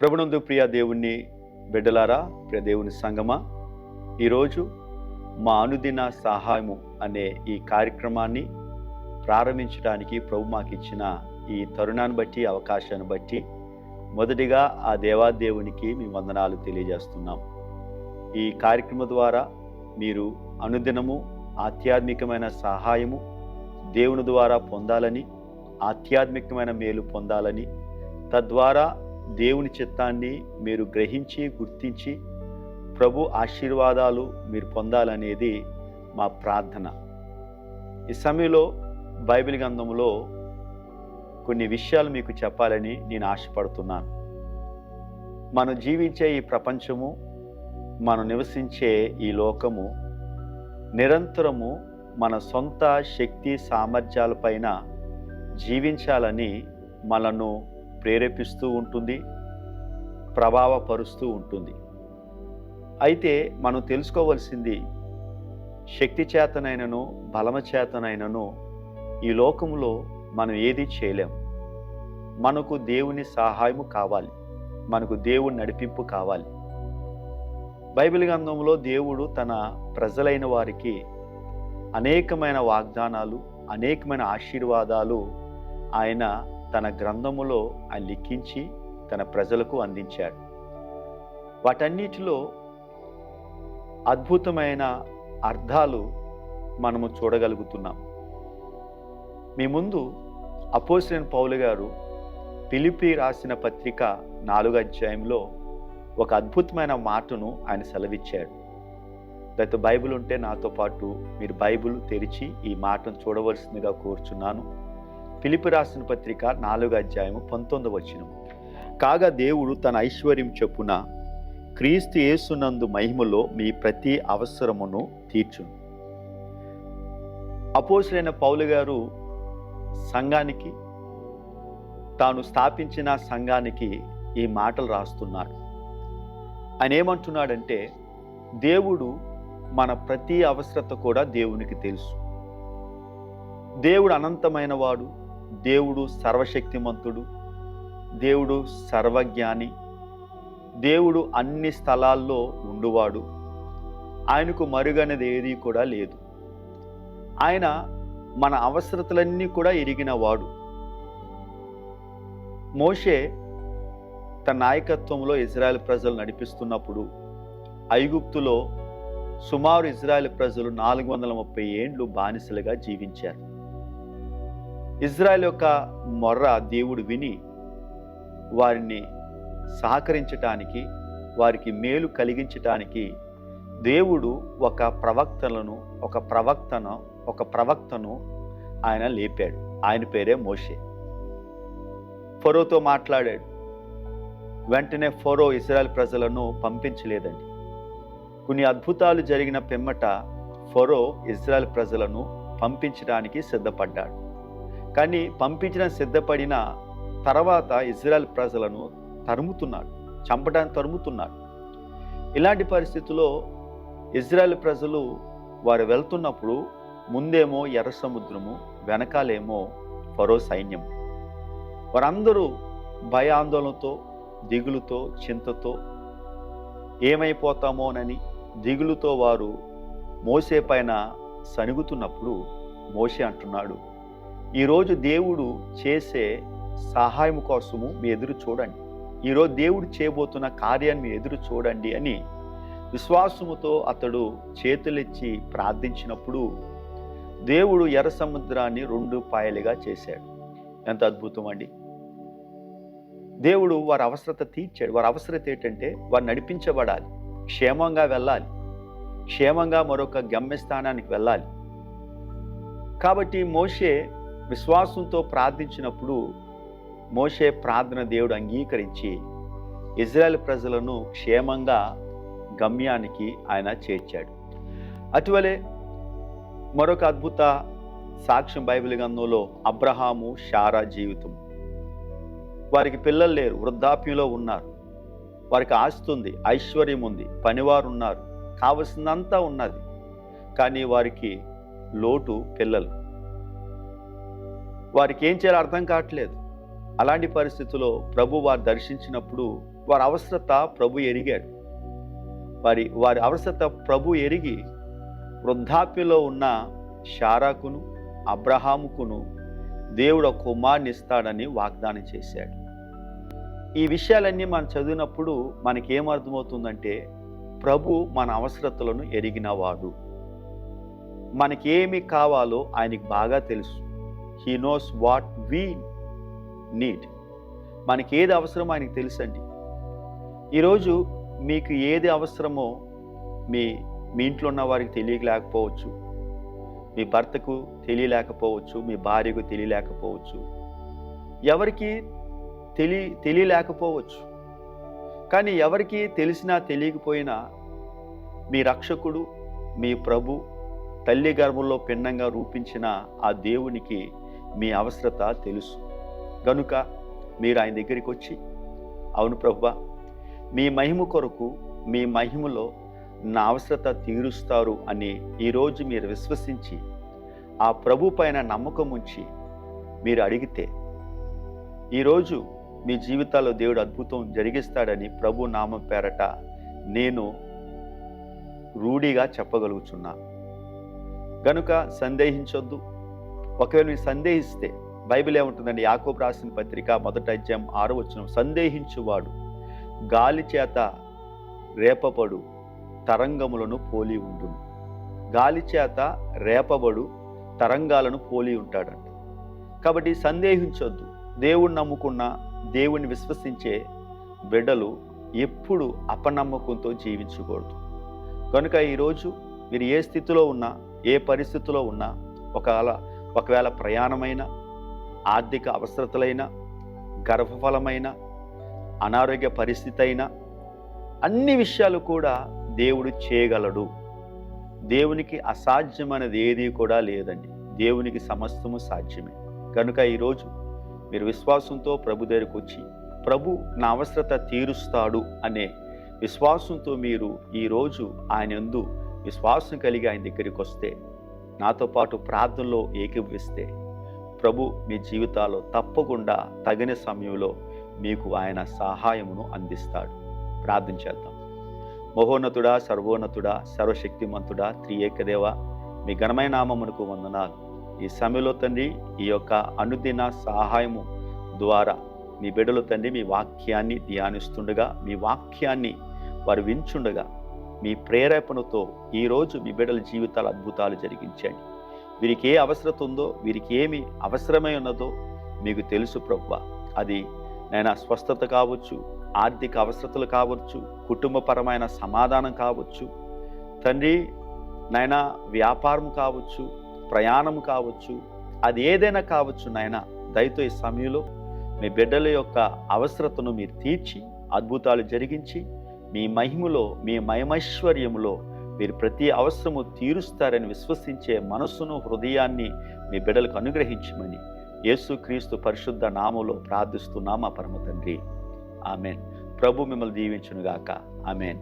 ప్రభునందు ప్రియ దేవుణ్ణి బిడ్డలారా ప్రియ దేవుని సంగమా ఈరోజు మా అనుదిన సహాయము అనే ఈ కార్యక్రమాన్ని ప్రారంభించడానికి ప్రభు మాకు ఇచ్చిన ఈ తరుణాన్ని బట్టి అవకాశాన్ని బట్టి మొదటిగా ఆ దేవాదేవునికి మీ వందనాలు తెలియజేస్తున్నాం. ఈ కార్యక్రమం ద్వారా మీరు అనుదినము ఆధ్యాత్మికమైన సహాయము దేవుని ద్వారా పొందాలని ఆధ్యాత్మికమైన మేలు పొందాలని తద్వారా దేవుని చిత్తాన్ని మీరు గ్రహించి గుర్తించి ప్రభు ఆశీర్వాదాలు మీరు పొందాలనేది మా ప్రార్థన. ఈ సమయంలో బైబిల్ గ్రంథంలో కొన్ని విషయాలు మీకు చెప్పాలని నేను ఆశపడుతున్నాను. మనం జీవించే ఈ ప్రపంచము మనం నివసించే ఈ లోకము నిరంతరము మన సొంత శక్తి సామర్థ్యాలపైన జీవించాలని మనను ప్రేరేపిస్తూ ఉంటుంది ప్రభావపరుస్తూ ఉంటుంది. అయితే మనం తెలుసుకోవలసింది శక్తి చేతనైనను బలమ చేతనైనను ఈ లోకంలో మనం ఏది చేయలేం. మనకు దేవుని సహాయము కావాలి. మనకు దేవుని నడిపింపు కావాలి. బైబిల్ గ్రంథంలో దేవుడు తన ప్రజలైన వారికి అనేకమైన వాగ్దానాలు అనేకమైన ఆశీర్వాదాలు ఆయన తన గ్రంథములో ఆయన లిఖించి తన ప్రజలకు అందించాడు. వాటన్నిటిలో అద్భుతమైన అర్థాలు మనము చూడగలుగుతున్నాం. మీ ముందు అపోసిన పౌలు గారు పిలిపి రాసిన పత్రిక నాలుగు అధ్యాయంలో ఒక అద్భుతమైన మాటను ఆయన సెలవిచ్చాడు. గత బైబిల్ ఉంటే నాతో పాటు మీరు బైబిల్ తెరిచి ఈ మాటను చూడవలసిందిగా కోరుచున్నాను. పిలిపి రాసిన పత్రిక నాలుగు అధ్యాయము పంతొమ్మిది వచ్చిన కాగా దేవుడు తన ఐశ్వర్యం చెప్పున క్రీస్తు యేసునందు మహిమలో మీ ప్రతి అవసరమును తీర్చును. అపోసులైన పౌలు గారు సంఘానికి తాను స్థాపించిన సంఘానికి ఈ మాటలు రాస్తున్నాడు ఆయన ఏమంటున్నాడంటే దేవుడు మన ప్రతి అవసరత కూడా దేవునికి తెలుసు. దేవుడు అనంతమైన వాడు దేవుడు సర్వశక్తిమంతుడు దేవుడు సర్వజ్ఞాని దేవుడు అన్ని స్థలాల్లో ఉండువాడు. ఆయనకు మరుగనేది ఏది కూడా లేదు. ఆయన మన అవసరతలన్నీ కూడా ఎరిగినవాడు మోషే తన నాయకత్వంలో ఇజ్రాయెల్ ప్రజలు నడిపిస్తున్నప్పుడు ఐగుప్తులో సుమారు ఇజ్రాయెల్ ప్రజలు నాలుగు వందల ముప్పై ఏండ్లు బానిసలుగా జీవించారు. ఇజ్రాయెల్ యొక్క మొర్ర దేవుడు విని వారిని సహకరించటానికి వారికి మేలు కలిగించటానికి దేవుడు ఒక ప్రవక్తలను ఒక ప్రవక్తన ఒక ప్రవక్తను ఆయన లేపాడు. ఆయన పేరే మోషే. ఫరోతో మాట్లాడాడు. వెంటనే ఫరో ఇజ్రాయెల్ ప్రజలను పంపించలేదండి. కొన్ని అద్భుతాలు జరిగిన పిమ్మట ఫరో ఇజ్రాయెల్ ప్రజలను పంపించడానికి సిద్ధపడ్డాడు. కానీ పంపించిన సిద్ధపడిన తర్వాత ఇజ్రాయెల్ ప్రజలను తరుముతున్నాడు చంపడానికి తరుముతున్నాడు. ఇలాంటి పరిస్థితుల్లో ఇజ్రాయెల్ ప్రజలు వారు వెళ్తున్నప్పుడు ముందేమో ఎర్ర సముద్రము వెనకాలేమో ఫరో సైన్యం. వారందరూ భయాందోళనతో దిగులుతో చింతతో ఏమైపోతామోనని దిగులుతో వారు మోసే పైన సనుగుతున్నప్పుడు మోసే అంటున్నాడు ఈరోజు దేవుడు చేసే సహాయం కోసము మీ ఎదురు చూడండి. ఈరోజు దేవుడు చేయబోతున్న కార్యాన్ని మీ ఎదురు చూడండి అని విశ్వాసముతో అతడు చేతులెచ్చి ప్రార్థించినప్పుడు దేవుడు ఎర్ర సముద్రాన్ని రెండు పాయలుగా చేశాడు. ఎంత అద్భుతం అండి. దేవుడు వారి అవసరత తీర్చాడు. వారి అవసరత ఏంటంటే వారు నడిపించబడాలి. క్షేమంగా వెళ్ళాలి. క్షేమంగా మరొక గమ్యస్థానానికి వెళ్ళాలి. కాబట్టి మోషే విశ్వాసంతో ప్రార్థించినప్పుడు మోషే ప్రార్థన దేవుడు అంగీకరించి ఇజ్రాయెల్ ప్రజలను క్షేమంగా గమ్యానికి ఆయన చేర్చాడు. అటువలే మరొక అద్భుత సాక్ష్యం బైబిల్ గ్రంథంలో అబ్రహాము షారా జీవితం. వారికి పిల్లలు లేరు వృద్ధాప్యంలో ఉన్నారు. వారికి ఆస్తుంది ఉంది ఐశ్వర్యం ఉంది పనివారు ఉన్నారు కావలసినంతా ఉన్నది. కానీ వారికి లోటు పిల్లలు. వారికి ఏం చేయాలో అర్థం కావట్లేదు. అలాంటి పరిస్థితుల్లో ప్రభు వారు దర్శించినప్పుడు వారి అవసరత ప్రభు ఎరిగాడు. వారి వారి అవసరత ప్రభు ఎరిగి వృద్ధాప్యలో ఉన్న షారాకును అబ్రహాముకును దేవుడు ఒక కుమార్ని ఇస్తాడని వాగ్దానం చేశాడు. ఈ విషయాలన్నీ మనం చదివినప్పుడు మనకేమర్థమవుతుందంటే ప్రభు మన అవసరతలను ఎరిగినవాడు. మనకేమి కావాలో ఆయనకి బాగా తెలుసు. He knows what we need మనకి ఏది అవసరమో ఆయనకి తెలుసండి. ఈరోజు మీకు ఏది అవసరమో మీ మీ ఇంట్లో ఉన్న వారికి తెలియలేకపోవచ్చు. మీ భర్తకు తెలియలేకపోవచ్చు మీ భార్యకు తెలియలేకపోవచ్చు. ఎవరికి తెలి తెలియలేకపోవచ్చు. కానీ ఎవరికి తెలిసినా తెలియకపోయినా మీ రక్షకుడు మీ ప్రభు తల్లి గర్భంలో పిండంగా రూపించిన ఆ దేవునికి మీ అవసరత తెలుసు. గనుక మీరు ఆయన దగ్గరికి వచ్చి అవును ప్రభువ మీ మహిమ కొరకు మీ మహిమలో నా అవసరత తీరుస్తారు అని ఈరోజు మీరు విశ్వసించి ఆ ప్రభు పైన నమ్మకం ఉంచి మీరు అడిగితే ఈరోజు మీ జీవితాల్లో దేవుడు అద్భుతం జరిగిస్తాడని ప్రభు నామం పేరట నేను రూఢిగా చెప్పగలుగుచున్నా. గనుక సందేహించొద్దు. ఒకవేళ మీరు సందేహిస్తే బైబిల్ ఏముంటుందండి? యాకోబు రాసిన పత్రిక మొదటి అధ్యాయం ఆరు వచ్చిన సందేహించువాడు గాలి చేత రేపబడు తరంగములను పోలి ఉండును. గాలి చేత రేపబడు తరంగాలను పోలి ఉంటాడంట. కాబట్టి సందేహించొద్దు. దేవుణ్ణి నమ్ముకున్న దేవుణ్ణి విశ్వసించే బిడ్డలు ఎప్పుడు అపనమ్మకంతో జీవించకూడదు. కనుక ఈరోజు మీరు ఏ స్థితిలో ఉన్నా ఏ పరిస్థితిలో ఉన్నా ఒకవేళ ఒకవేళ ప్రయాణమైన ఆర్థిక అవసరతలైన గర్భఫలమైన అనారోగ్య పరిస్థితి అయినా అన్ని విషయాలు కూడా దేవుడు చేయగలడు. దేవునికి అసాధ్యమైనది ఏది కూడా లేదండి. దేవునికి సమస్తము సాధ్యమే. కనుక ఈరోజు మీరు విశ్వాసంతో ప్రభు దగ్గరకు వచ్చి ప్రభు నా అవసరత తీరుస్తాడు అనే విశ్వాసంతో మీరు ఈరోజు ఆయన ఎందు విశ్వాసం కలిగి ఆయన దగ్గరికి వస్తే నాతో పాటు ప్రార్థనలో ఏకీభవిస్తే ప్రభు మీ జీవితాల్లో తప్పకుండా తగిన సమయంలో మీకు ఆయన సహాయమును అందిస్తాడు. ప్రార్థన చేద్దాం. మహోన్నతుడా సర్వోన్నతుడా సర్వశక్తిమంతుడా త్రియేకదేవ మీ ఘనమైన నామమునకు వందనాలు. ఈ సమయంలో తండ్రి ఈ యొక్క అనుదిన సహాయము ద్వారా మీ బిడ్డలు తండ్రి మీ వాక్యాన్ని ధ్యానిస్తుండగా మీ వాక్యాన్ని వారు వించుండగా మీ ప్రేరేపణతో ఈరోజు మీ బిడ్డల జీవితాల అద్భుతాలు జరిగించండి. వీరికి ఏ అవసరత ఉందో వీరికి ఏమి అవసరమై ఉన్నదో మీకు తెలుసు ప్రభు అది నైనా స్వస్థత కావచ్చు ఆర్థిక అవసరతలు కావచ్చు కుటుంబపరమైన సమాధానం కావచ్చు తండ్రి నైనా వ్యాపారం కావచ్చు ప్రయాణం కావచ్చు అది ఏదైనా కావచ్చు నాయన దయతో ఈ సమయంలో మీ బిడ్డల యొక్క అవసరతను మీరు తీర్చి అద్భుతాలు జరిగించి మీ మహిమలో మీ మయమైశ్వర్యములో మీరు ప్రతి అవసరము తీరుస్తారని విశ్వసించే మనస్సును హృదయాన్ని మీ బిడ్డలకు అనుగ్రహించమని యేసుక్రీస్తు పరిశుద్ధ నామలో ప్రార్థిస్తున్నామా పరమ తండ్రి. ఆమెన్. ప్రభు మిమ్మల్ని దీవించునుగాక. ఆమెన్.